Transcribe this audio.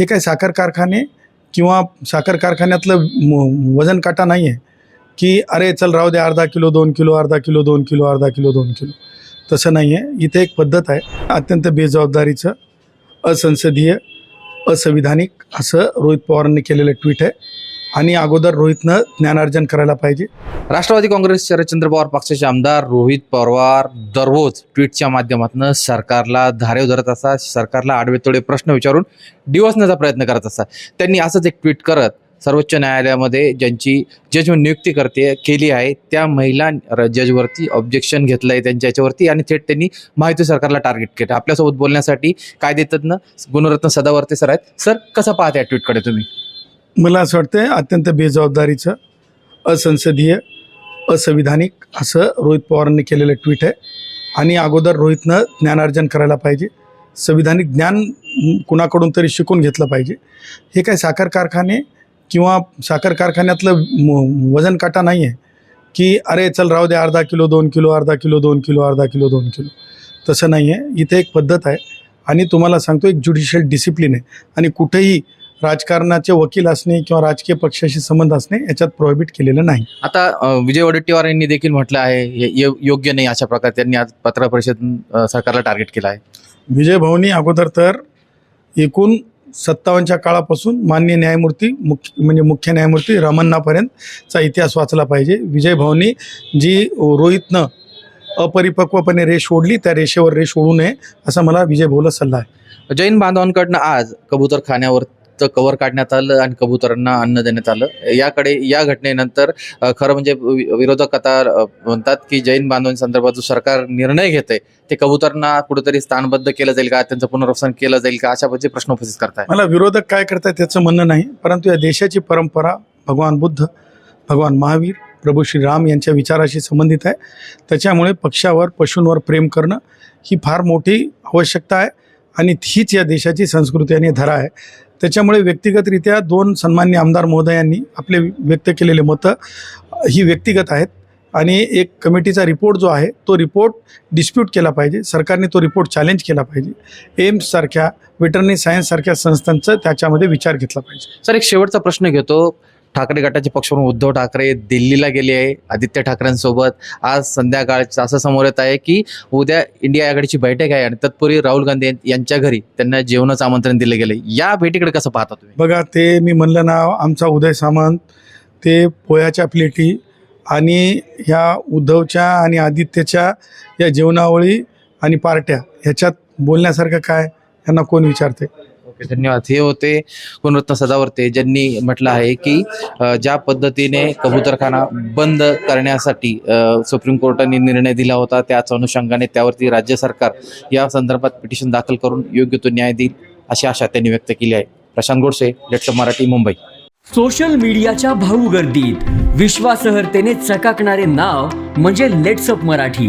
हे काय साखर कारखाने किंवा साखर कारखान्यातलं म- वजन काटा नाही आहे की अरे चल राहू दे अर्धा किलो दोन किलो अर्धा किलो दोन किलो अर्धा किलो दोन किलो. तसं नाही आहे इथे एक पद्धत आहे. अत्यंत बेजबाबदारीचं असंसदीय असंविधानिक असं रोहित पवारांनी केलेलं ट्विट आहे. आणि अगोदर रोहितनं ज्ञानार्जन करायला पाहिजे. राष्ट्रवादी काँग्रेस शरदचंद्र पवार पक्षाचे आमदार रोहित पवार दररोज ट्विटच्या माध्यमातून सरकारला धारेव धरत असतात सरकारला आडवेतोडे प्रश्न विचारून डिवसण्याचा प्रयत्न करत असतात त्यांनी असंच एक ट्विट करत सर्वोच्च न्यायालयामध्ये ज्यांची जज नियुक्ती करते केली आहे त्या महिला र- जजवरती ऑब्जेक्शन घेतलं आहे त्यांच्या याच्यावरती आणि थेट त्यांनी माहिती सरकारला टार्गेट केलं. आपल्यासोबत बोलण्यासाठी कायदेतज्ञ गुणरत्न सदावर्ते सर आहेत. सर कसं पाहता या ट्विटकडे तुम्ही? मला असं वाटतं अत्यंत बेजबाबदारीचं असंसदीय असंविधानिक असं रोहित पवारांनी केलेलं ट्विट आहे. आणि अगोदर रोहितनं ज्ञानार्जन करायला पाहिजे. संविधानिक ज्ञान कुणाकडून तरी शिकून घेतलं पाहिजे. हे काय साखर कारखाने किंवा साखर कारखान्यातलं म- वजन काटा नाही आहे की अरे चल राहू दे अर्धा किलो दोन किलो अर्धा किलो दोन किलो अर्धा किलो दोन किलो. तसं नाही आहे इथे एक पद्धत आहे. आणि तुम्हाला सांगतो एक ज्युडिशियल डिसिप्लिन आहे. आणि कुठेही राजकारणाचे वकील असणे किंवा राजकीय पक्षाशी संबंध असणे याच्यात प्रोहिबिट केलेलं नाही. आता अ, विजय वडेट्टीवार यांनी देखील म्हटलं आहे हे यो- योग्य नाही अशा प्रकारे त्यांनी आज पत्रकार परिषद अ, सरकारला टार्गेट केलं आहे. विजय भाऊनी अगोदर तर एकूण सत्तावन्नच्या काळापासून मान्य न्यायमूर्ती मुख्य म्हणजे मुख्य न्यायमूर्ती रमन्नापर्यंतचा इतिहास वाचला पाहिजे. विजय भाऊनी जी रोहितनं अपरिपक्वपणे रेष ओढली त्या रेषेवर रेष ओढू नये असा मला विजय भाऊला सल्ला आहे. जैन बांधवांकडनं आज कबूतर खाण्यावरचं कव्हर काढण्यात आलं आणि कबुतरांना अन्न देण्यात आलं. याकडे या घटनेनंतर खरं म्हणजे वि- विरोधक आता म्हणतात की जैन बांधवांसंदर्भात जो सरकार निर्णय घेते ते कबुतरांना कुठेतरी स्थानबद्ध केलं जाईल का? त्यांचं पुनर्वसन केलं जाईल का? अशा पद्धती प्रश्न उपस्थित करताय. मला विरोधक काय करतात त्याचं म्हणणं नाही परंतु या देशाची परंपरा भगवान बुद्ध भगवान महावीर प्रभू श्रीराम यांच्या विचाराशी संबंधित आहे. त्याच्यामुळे पक्षावर पशूंवर प्रेम करणं ही फार मोठी आवश्यकता आहे आणि हीच या देशाची संस्कृती आणि धरा आहे. त्याच्यामुळे व्यक्तिगतरित्या दोन सन्मान्य आमदार महोदयांनी आपले व्यक्त केलेले मतं ही व्यक्तिगत आहेत. आणि एक कमिटीचा रिपोर्ट जो आहे तो रिपोर्ट डिस्प्यूट केला पाहिजे. सरकारने तो रिपोर्ट चॅलेंज केला पाहिजे. एम्ससारख्या वेटरनरी सायन्ससारख्या संस्थांचा त्याच्यामध्ये विचार घेतला पाहिजे. सर एक शेवटचा प्रश्न घेतो. ठाकरे गटाचे पक्षप्रमुख उद्धव ठाकरे दिल्लीला गेले आहे आदित्य ठाकरेंसोबत. आज संध्याकाळचं असं समोर येत आहे की उद्या इंडिया आघाडीची बैठक आहे आणि तत्पूर्वी राहुल गांधी यांच्या घरी त्यांना जेवणाचं आमंत्रण दिलं गेलं या भेटीकडे कसं पाहता तुम्ही? बघा ते मी म्हणलं ना आमचा उदय सामंत ते पोह्याच्या प्लेटी आणि ह्या उद्धवच्या आणि आदित्यच्या या जेवणावळी आणि पार्ट्या ह्याच्यात बोलण्यासारखं काय? यांना कोण विचारते धन्यवाद. हे होते गुणरत्न सदावर्ते ज्यांनी म्हटलं आहे की ज्या पद्धतीने कबूतरखाना बंद करण्यासाठी सुप्रीम कोर्टाने निर्णय दिला होता त्याच अनुषंगाने त्यावरती राज्य सरकार या संदर्भात पिटिशन दाखल करून योग्य तो न्याय देईल अशी आशा त्यांनी व्यक्त केली आहे. प्रशांत गोडसे लेट्स मराठी मुंबई. सोशल मीडियाच्या भाऊ गर्दीत विश्वासार्हतेने चकाकणारे नाव म्हणजे लेट्सअप मराठी.